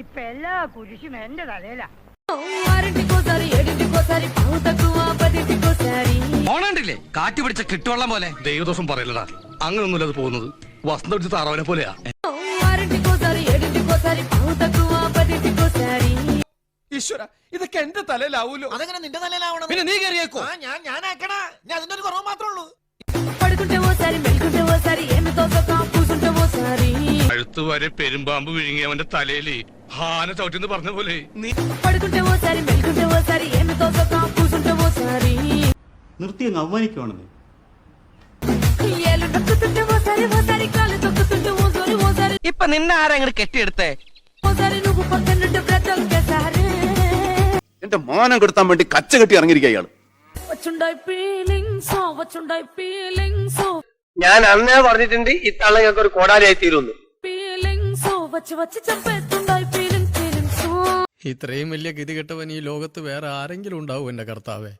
ഇപ്പൊ എല്ലാ കുരിശും എന്റെ തലയിലാ. ഓണണ്ടില്ലേ കാറ്റ് പിടിച്ച കിട്ടുവെള്ളം പോലെ. ദൈവദോഷം പറയലടാ അങ്ങനൊന്നുമില്ല അത് പോകുന്നത്. വസന്ത പിടിച്ച താറാവിനെ പോലെയാ. ഈശ്വര ഇതൊക്കെ എന്റെ തലയിലാവൂലോ? അതെങ്ങനെ നിന്റെ തലയിലാവണം? പിന്നെ നീ കയറിയേക്കോ ഞാൻ ഞാൻ ആക്കണ ഞാൻ അതിന്റെ ഒരു കുറവ് മാത്രമേ ഉള്ളൂ. പത്ത് വരെ പെരുമ്പാമ്പ് വിഴുങ്ങി അവന്റെ തലയിൽ ഹാന ചവിട്ടിന്ന് പറഞ്ഞ പോലെ. നിർത്തി അങ്ങ് അവമാനിക്കുവാണെന്ന്. ഇപ്പൊ നിന്നെ ആരെങ്ങനെ കെട്ടിയെടുത്തേ? എന്റെ മാനം കെടുത്താൻ വേണ്ടി കച്ച കെട്ടി ഇറങ്ങിയിരിക്കുക ഞാൻ അന്നേ പറഞ്ഞിട്ടുണ്ട് ഇത്തള്ള ഞങ്ങൾക്ക് ഒരു കോടാലിയായി തീരുന്നു ഇത്രയും വലിയ ഗതികെട്ടവൻ ഈ ലോകത്ത് വേറെ ആരെങ്കിലും ഉണ്ടാവും എന്റെ കർത്താവേ.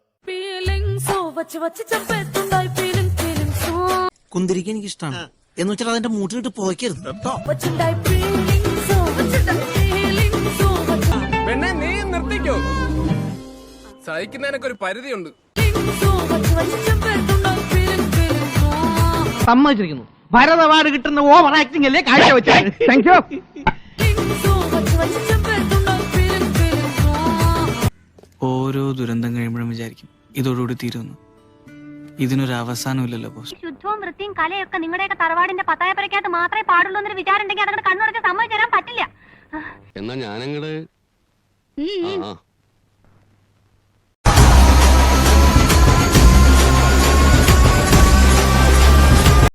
കുന്തിരിക്ക എനിക്ക് ഇഷ്ടമാണ് എന്ന് വെച്ചാൽ അതിന്റെ മൂട്ടിലിട്ട് പോയിക്കരുത് പിന്നെ നീ നിർത്തിക്കോ. സഹിക്കുന്നതിനൊക്കെ ഒരു പരിധിയുണ്ട്. സമ്മതിച്ചിരിക്കുന്നു. ഭരത് അവാർഡ് കിട്ടുന്ന ഓവർ ആക്ടിംഗ് അല്ലേ കാഴ്ചവെച്ചത് താങ്ക് യു ഓരോ ദുരന്തം കഴിയുമ്പോഴും വിചാരിക്കും ഇതോടുകൂടി തീരുന്നു ഇതിനൊരു അവസാനമില്ലല്ലോ ശുദ്ധവും വൃത്തിയും കലയൊക്കെ നിങ്ങളുടെയൊക്കെ തറവാടിന്റെ പത്തായപ്പുരക്കകത്ത് മാത്രമേ പാടുള്ളൂ എന്നൊരു വിചാരം ഉണ്ടെങ്കിൽ അതങ്ങനെ കണ്ണുടച്ച് സമ്മതിച്ചു തരാൻ പറ്റില്ല. എന്നാ ഞാനങ്ങട്? ആ